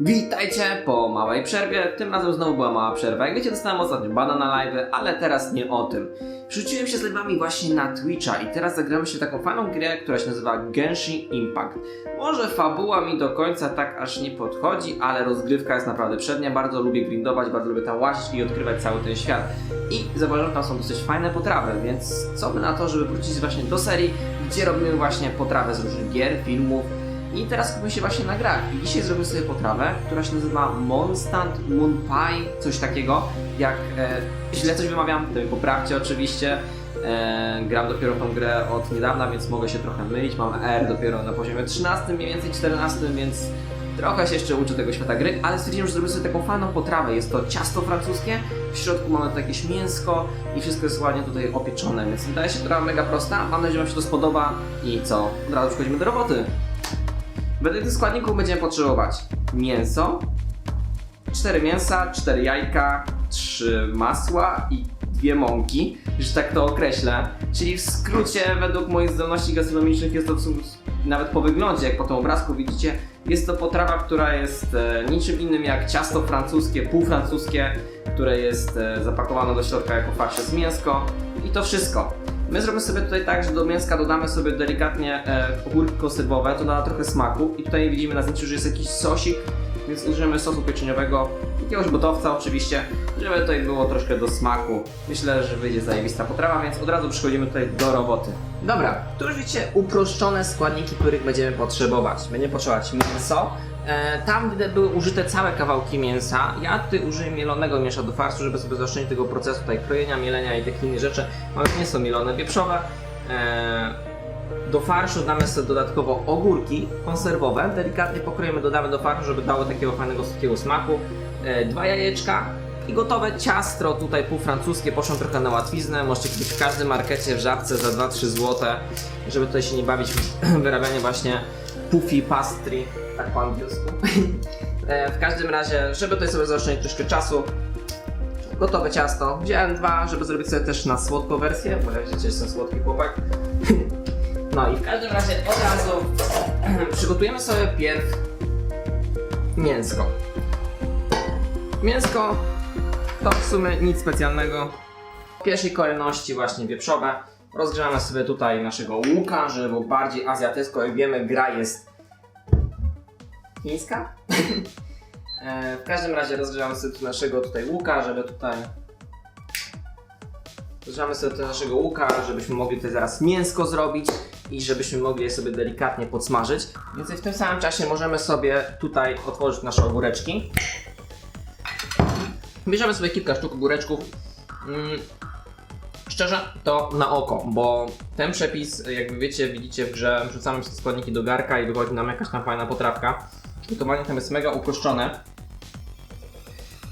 Witajcie po małej przerwie. Tym razem znowu była mała przerwa. Jak wiecie, dostałem ostatnio bana na live, ale teraz nie o tym. Przerzuciłem się z live'ami właśnie na Twitcha i teraz zagramy się taką fajną grę, która się nazywa Genshin Impact. Może fabuła mi do końca tak aż nie podchodzi, ale rozgrywka jest naprawdę przednia. Bardzo lubię grindować, bardzo lubię tam łazić i odkrywać cały ten świat. I zauważyłem, że tam są dosyć fajne potrawy, więc co by na to, żeby wrócić właśnie do serii, gdzie robimy właśnie potrawy z różnych gier, filmów, i teraz skupmy się właśnie na grach. Dzisiaj zrobimy sobie potrawę, która się nazywa Monstant Moon Pie, coś takiego. Jak e, źle coś wymawiam, to mi poprawcie oczywiście. E, gram dopiero tą grę od niedawna, więc mogę się trochę mylić. Mam R dopiero na poziomie 13, mniej więcej 14, więc trochę się jeszcze uczę tego świata gry, ale stwierdziłem, że zrobię sobie taką fajną potrawę. Jest to ciasto francuskie, w środku mamy to jakieś mięsko i wszystko jest ładnie tutaj opieczone, więc wydaje się to mega prosta. Mam nadzieję, że Wam się to spodoba i co? Od razu przechodzimy do roboty. Wedle tych składników będziemy potrzebować mięso, 4 mięsa, 4 jajka, 3 masła i dwie mąki, że tak to określę. Czyli w skrócie, według moich zdolności gastronomicznych jest to w sumie, nawet po wyglądzie, jak po tym obrazku widzicie, jest to potrawa, która jest e, niczym innym jak ciasto francuskie, półfrancuskie, które jest e, zapakowane do środka jako farsz jest mięsko i to wszystko. My zrobimy sobie tutaj tak, że do mięska dodamy sobie delikatnie e, ogórki konserwowe, to da trochę smaku i tutaj widzimy na zdjęciu, że jest jakiś sosik, więc użyjemy sosu pieczeniowego, jakiegoś gotowca oczywiście, żeby tutaj było troszkę do smaku. Myślę, że wyjdzie zajebista potrawa, więc od razu przechodzimy tutaj do roboty. Dobra, tu już widzicie uproszczone składniki, których będziemy potrzebować. Będziemy potrzebować mięso, tam gdzie były użyte całe kawałki mięsa, ja tutaj użyję mielonego mięsa do farsu, żeby sobie zaoszczędzić tego procesu tutaj krojenia, mielenia i takich innych rzeczy. Mamy mięso mielone, wieprzowe. E, do farszu damy sobie dodatkowo ogórki konserwowe, delikatnie pokroimy, dodamy do farszu, żeby dało takiego fajnego, słodkiego smaku. E, dwa jajeczka i gotowe ciastro, tutaj półfrancuskie, poszło trochę na łatwiznę. Możecie kupić w każdym markecie w żabce za 2-3 zł, żeby tutaj się nie bawić w wyrabianie właśnie puffy pastry, tak po angielsku. E, w każdym razie, żeby tutaj sobie zaoszczędzić troszkę czasu, gotowe ciasto. Wziąłem dwa, żeby zrobić sobie też na słodką wersję, bo jak widzicie, jestem słodki chłopak. No i w każdym razie od razu przygotujemy sobie pierw mięsko. Mięsko to w sumie nic specjalnego. W pierwszej kolejności właśnie wieprzowe. Rozgrzewamy sobie tutaj naszego łuka, żeby było bardziej azjatycko. Jak wiemy, gra jest chińska. E, w każdym razie rozgrzewamy sobie tu naszego tutaj łuka, żeby tutaj Rozgrzewamy sobie naszego łuka, żebyśmy mogli tutaj zaraz mięsko zrobić i żebyśmy mogli je sobie delikatnie podsmażyć. Więc w tym samym czasie możemy sobie tutaj otworzyć nasze ogóreczki. Bierzemy sobie kilka sztuk ogóreczków. Szczerze, to na oko, bo ten przepis, jakby wiecie, widzicie w grze, wrzucamy wszystkie składniki do garka i wychodzi nam jakaś tam fajna potrawka. Gotowanie tam jest mega uproszczone,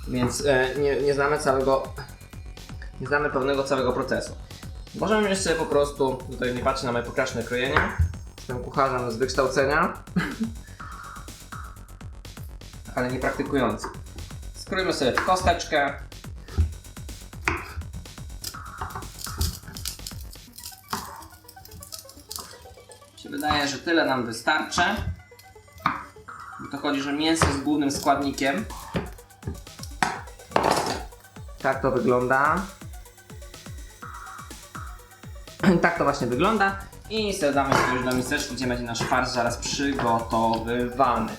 więc e, nie, nie znamy całego, nie znamy pewnego całego procesu. Możemy sobie po prostu, tutaj nie patrzę na moje pokraczne krojenie, jestem kucharzem z wykształcenia, ale nie praktykujący. Skrójmy sobie w kosteczkę, się wydaje, że tyle nam wystarczy. To chodzi, że mięso jest głównym składnikiem. Tak to wygląda. tak to właśnie wygląda. I sobie damy sobie już do miseczki, gdzie będzie nasz farsz zaraz przygotowywany.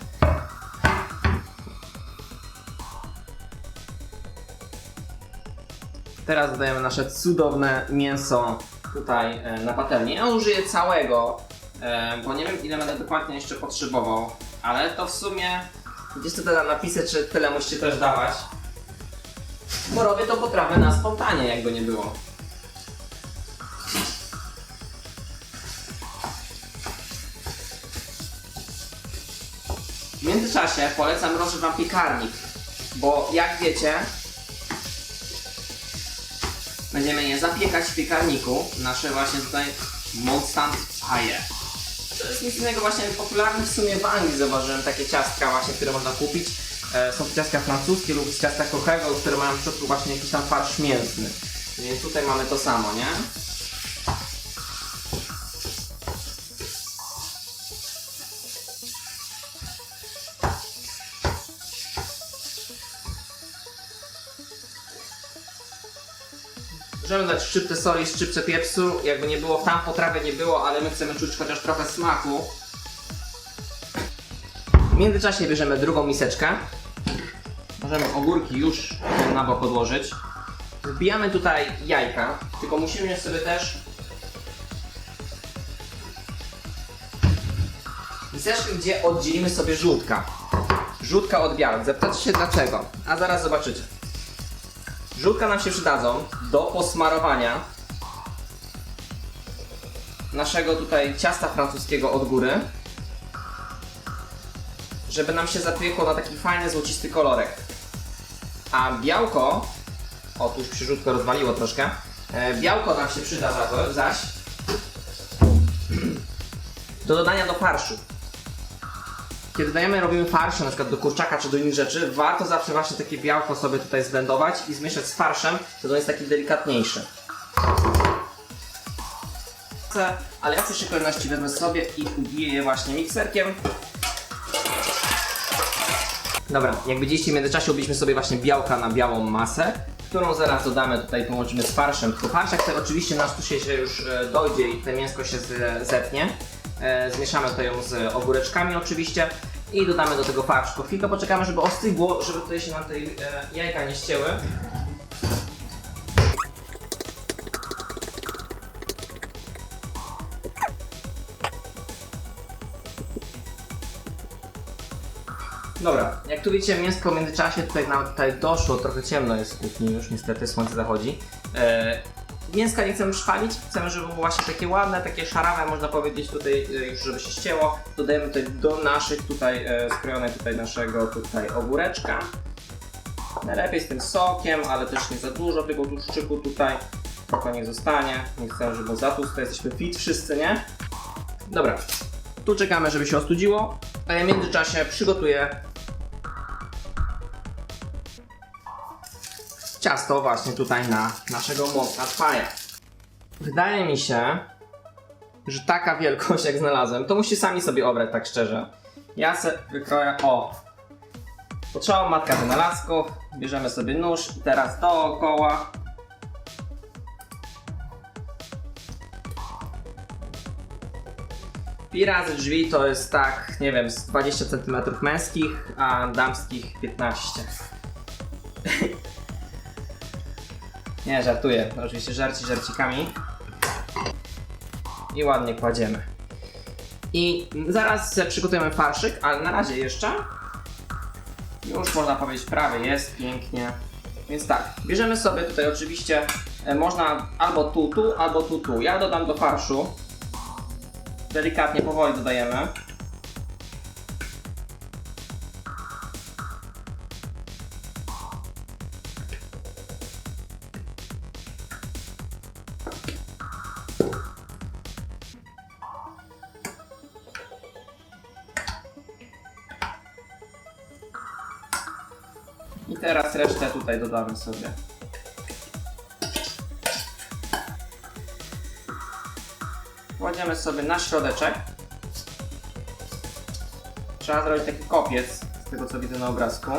Teraz dodajemy nasze cudowne mięso tutaj e, na patelnię. Ja użyję całego, bo nie wiem ile będę dokładnie jeszcze potrzebował, ale to w sumie gdzieś tutaj na napisy, czy tyle musicie też dawać. Bo robię to potrawę na spontanie, jakby nie było. W międzyczasie polecam rozgrzeć Wam piekarnik, bo jak wiecie, Będziemy je zapiekać w piekarniku. Nasze właśnie tutaj Monstant Pie. To jest nic innego właśnie popularne w sumie w Anglii zauważyłem takie ciastka właśnie, które można kupić. E, są to ciastka francuskie lub ciastka kochego, które mają w środku właśnie jakiś tam farsz mięsny. Więc tutaj mamy to samo, nie? Możemy dać szczyptę soli, szczyptę pieprzu, jakby nie było, tam potrawy nie było, ale my chcemy czuć chociaż trochę smaku. W międzyczasie bierzemy drugą miseczkę. Możemy ogórki już na bok odłożyć. Wbijamy tutaj jajka, tylko musimy sobie też miseczkę, gdzie oddzielimy sobie żółtka. Żółtka od białek. Zapytacie się dlaczego? A zaraz zobaczycie. Żółtka nam się przydadzą do posmarowania naszego tutaj ciasta francuskiego od góry, żeby nam się zapiekło na taki fajny, złocisty kolorek. A białko, o tu już przyrzutko rozwaliło troszkę, e, białko nam się przyda zaś do dodania do farszu. Kiedy dajemy, robimy farsze, na przykład do kurczaka czy do innych rzeczy, warto zawsze właśnie takie białko sobie tutaj zblendować i zmieszać z farszem, to on jest taki delikatniejszy. Ale ja w pierwszej kolejności wezmę sobie i ubiję je właśnie mikserkiem. Dobra, jak widzieliście w międzyczasie ubiliśmy sobie właśnie białka na białą masę, którą zaraz dodamy tutaj, połączymy z farszem. Tylko farszek ten oczywiście nasz tu się już e, dojdzie i te mięsko się z- zetnie. E, zmieszamy tutaj ją z ogóreczkami oczywiście i dodamy do tego farsz. Tylko chwilkę poczekamy, żeby ostygło, żeby tutaj się nam te e, jajka nie ścięły. Dobra, jak tu widzicie, mięsko w międzyczasie tutaj nam tutaj doszło, trochę ciemno jest w kuchni już, niestety słońce zachodzi. Mięska nie chcemy szpalić, chcemy, żeby było właśnie takie ładne, takie szarawe, można powiedzieć tutaj e, już, żeby się ścięło. Dodajemy tutaj do naszych tutaj, e, skrojone tutaj naszego tutaj ogóreczka. Najlepiej z tym sokiem, ale też nie za dużo tego tłuszczyku tutaj. Tylko niech zostanie, nie chcemy, żeby za tłuste, jesteśmy fit wszyscy, nie? Dobra, tu czekamy, żeby się ostudziło, a ja w międzyczasie przygotuję ciasto właśnie tutaj na naszego mąka paja. Wydaje mi się, że taka wielkość jak znalazłem, to musicie sami sobie obrać tak szczerze. Ja se wykroję, o, potrzeba matka wynalazków, bierzemy sobie nóż teraz dookoła Pi razy drzwi to jest tak, nie wiem, z 20 cm męskich, a damskich 15. nie, żartuję. Oczywiście żarci żarcikami. I ładnie kładziemy. I zaraz przygotujemy farszyk, ale na razie jeszcze już można powiedzieć prawie jest, pięknie. Więc tak, bierzemy sobie tutaj oczywiście, e, można albo tu, tu, albo tu, tu. Ja dodam do farszu delikatnie, powoli dodajemy. I teraz resztę tutaj dodamy sobie. Kładziemy sobie na środeczek. Trzeba zrobić taki kopiec, z tego co widzę na obrazku.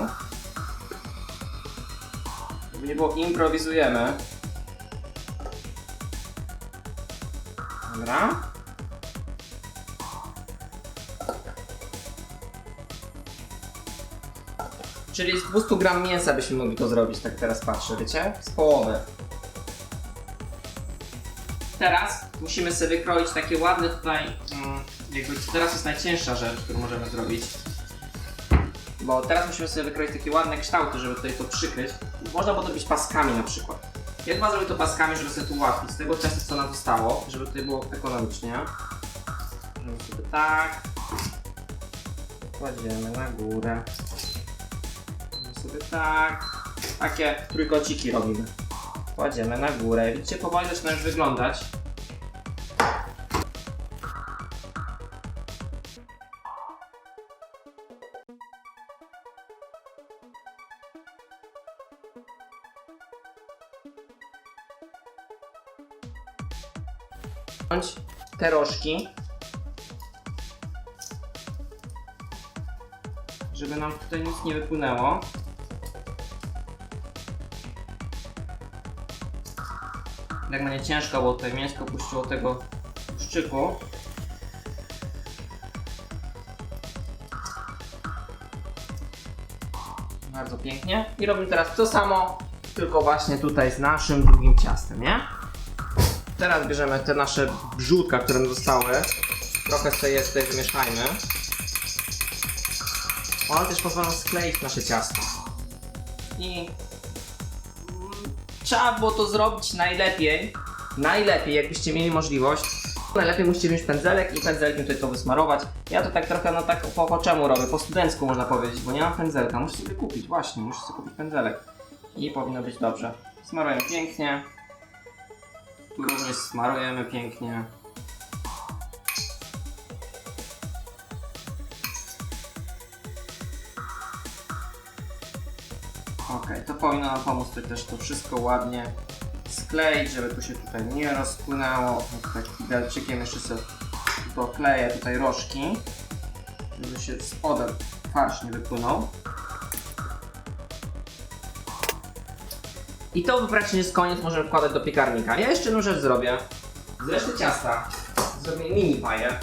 Żeby nie było, improwizujemy. Dobra. Czyli z 200 gram mięsa byśmy mogli to zrobić, tak teraz patrzę, wiecie? Z połowy. Teraz musimy sobie wykroić takie ładne tutaj, mm, jakby teraz jest najcięższa rzecz, którą możemy zrobić. Bo teraz musimy sobie wykroić takie ładne kształty, żeby tutaj to przykryć. Można było to robić paskami na przykład. Ja chyba zrobię to paskami, żeby sobie to ułatwić. Z tego ciasta co nam zostało, żeby tutaj było ekonomicznie. Możemy sobie tak. Kładziemy na górę. Tak. Takie trójkąciki robimy. Kładziemy na górę. Widzicie, powoli zaczyna już wyglądać. Te rożki, żeby nam tutaj nic nie wypłynęło. Tak będzie ciężko, bo tutaj mięsko puściło tego szczyku. Bardzo pięknie. I robimy teraz to samo, tylko właśnie tutaj z naszym drugim ciastem, nie? Teraz bierzemy te nasze brzutka, które nam zostały. Trochę sobie je tutaj wymieszajmy. One też pozwolą skleić nasze ciasto. I trzeba było to zrobić najlepiej. Najlepiej, jakbyście mieli możliwość. Najlepiej musicie mieć pędzelek i pędzelkiem tutaj to wysmarować. Ja to tak trochę no tak po, po czemu robię, po studencku można powiedzieć, bo nie mam pędzelka. Muszę sobie kupić, właśnie, muszę sobie kupić pędzelek. I powinno być dobrze. Smarujemy pięknie. Tu również smarujemy pięknie. Ok, to powinno nam pomóc tutaj też to wszystko ładnie skleić, żeby tu się tutaj nie rozpłynęło. Tutaj widelczykiem jeszcze sobie dokleję tutaj rożki, żeby się spodem farsz nie wypłynął. I to praktycznie jest koniec, możemy wkładać do piekarnika. Ja jeszcze jedną rzecz zrobię. Z reszty ciasta zrobię mini paję.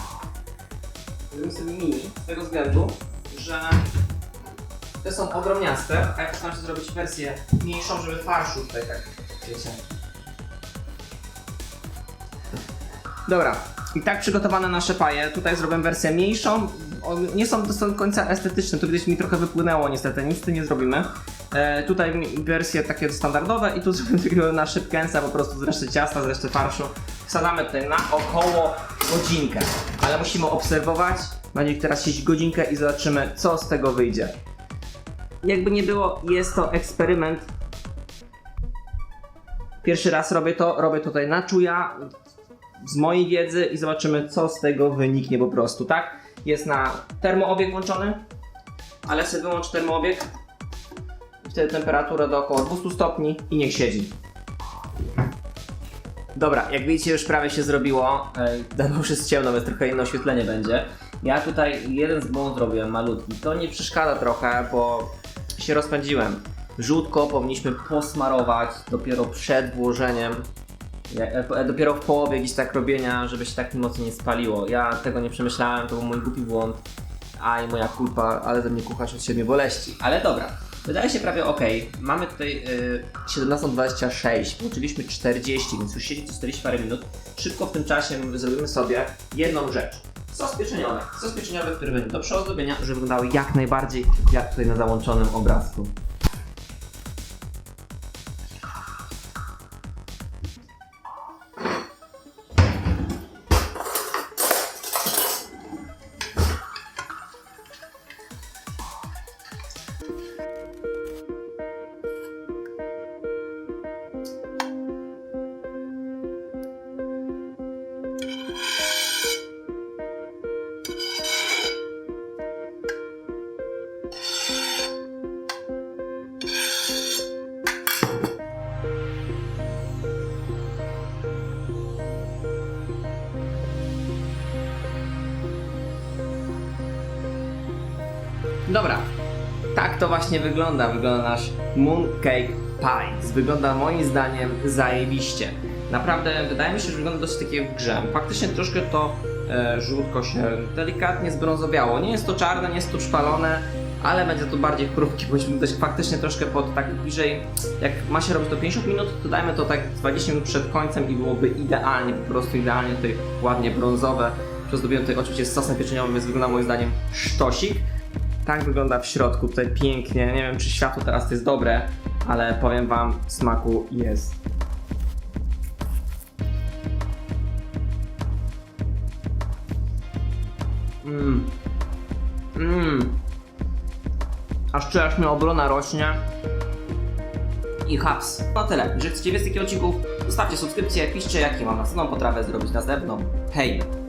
Zrobimy sobie mini z tego względu, że te są ogromniaste, a ja postaram się zrobić wersję mniejszą, żeby farszu tutaj tak, wiecie. Dobra, i tak przygotowane nasze paje. Tutaj zrobię wersję mniejszą. Nie są do końca estetyczne, to widać mi trochę wypłynęło niestety, nic z tym nie zrobimy. E, tutaj wersje takie standardowe i tu takiego na szybkęca po prostu z reszty ciasta, z reszty farszu. Wsadzamy tutaj na około godzinkę, ale musimy obserwować. Będzie teraz siedzieć godzinkę i zobaczymy co z tego wyjdzie. Jakby nie było, jest to eksperyment. Pierwszy raz robię to, robię to tutaj na czuja, z mojej wiedzy i zobaczymy co z tego wyniknie po prostu, tak? Jest na termoobieg włączony, ale sobie wyłącz termoobieg. Wtedy temperatura do około 200 stopni i niech siedzi. Dobra, jak widzicie już prawie się zrobiło. Dano już jest ciemno, więc trochę inne oświetlenie będzie. Ja tutaj jeden z błąd zrobiłem malutki. To nie przeszkadza trochę, bo się rozpędziłem. Żółtko powinniśmy posmarować dopiero przed włożeniem ja, e, dopiero w połowie gdzieś tak robienia, żeby się tak mocno nie spaliło. Ja tego nie przemyślałem, to był mój głupi błąd. A i moja kulpa, ale ze mnie kucharz od siebie boleści. Ale dobra, wydaje się prawie ok. Mamy tutaj y, 17.26, włączyliśmy 40, więc już siedzi to 40 parę minut. Szybko w tym czasie zrobimy sobie jedną rzecz. Sos pieczeniowy. Sos pieczeniowy, do przeozdobienia, żeby wyglądały jak najbardziej jak tutaj na załączonym obrazku. To właśnie wygląda. Wygląda nasz Mooncake Pie. Wygląda moim zdaniem zajebiście. Naprawdę wydaje mi się, że wygląda dosyć takie w grze. Faktycznie troszkę to e, żółtko się delikatnie zbrązowiało. Nie jest to czarne, nie jest to szpalone, ale będzie to bardziej chrupki, powinniśmy dać faktycznie troszkę pod tak bliżej. Jak ma się robić to 50 minut, to dajmy to tak 20 minut przed końcem i byłoby idealnie, po prostu idealnie tutaj ładnie brązowe. Przezdobiłem tutaj oczywiście z sosem pieczeniowym, więc wygląda moim zdaniem sztosik. Tak wygląda w środku, tutaj pięknie. Nie wiem, czy światło teraz to jest dobre, ale powiem wam, smaku jest. Mmm. Mmm. Aż czuję, aż mi obrona rośnie. I haps. No tyle. Jeżeli chcecie więcej odcinków, zostawcie subskrypcję, piszcie jakie mam następną potrawę zrobić następną. Hej!